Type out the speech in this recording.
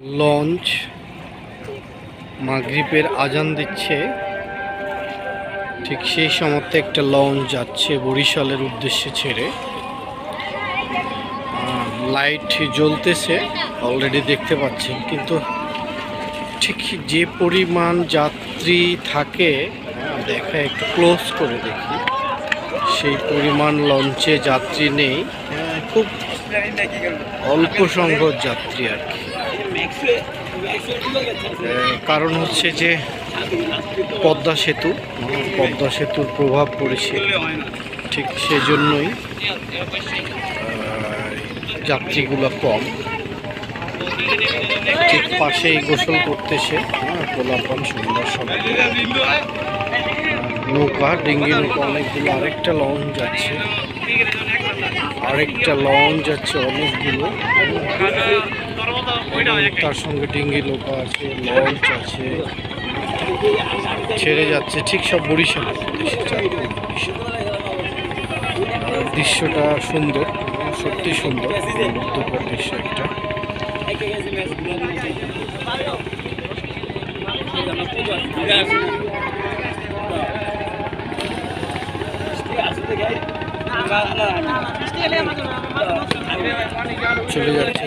Launch মাগরিবের আজান দিচ্ছে। ঠিক সেই সময়তে একটা লঞ্চ যাচ্ছে বরিশালের উদ্দেশ্যে ছেড়ে। লাইট জ্বলতেছে অলরেডি দেখতে পাচ্ছেন। কিন্তু ঠিক যে পরিমাণ যাত্রী থাকে আহ, দেখা একটু ক্লোজ করে দেখি। সেই পরিমাণ লঞ্চে যাত্রী নেই খুব অল্প সংখ্যক যাত্রী আর কি। কারণ হচ্ছে যে পদ্মা সেতু, পদ্মা সেতুর প্রভাব পড়েছে ঠিক সেজন্যই যাত্রীগুলো কম। ঠিক পাশেই গোসল করতেছে হ্যাঁ গোলাপান সুন্দর সবাই নৌকা, ডিঙ্গি নৌকা, অনেকগুলো, আরেকটা লঞ্চ যাচ্ছে। আরেকটা লঞ্চ যাচ্ছে, অনেকগুলো। তার সঙ্গে ডিঙ্গি লোকা আছে, লঞ্চ আছে, ছেড়ে যাচ্ছে, ঠিক সব বরিশাল দৃশ্যটা সুন্দর, সত্যি সুন্দর মুগ্ধকর দৃশ্য একটা চলে যাচ্ছে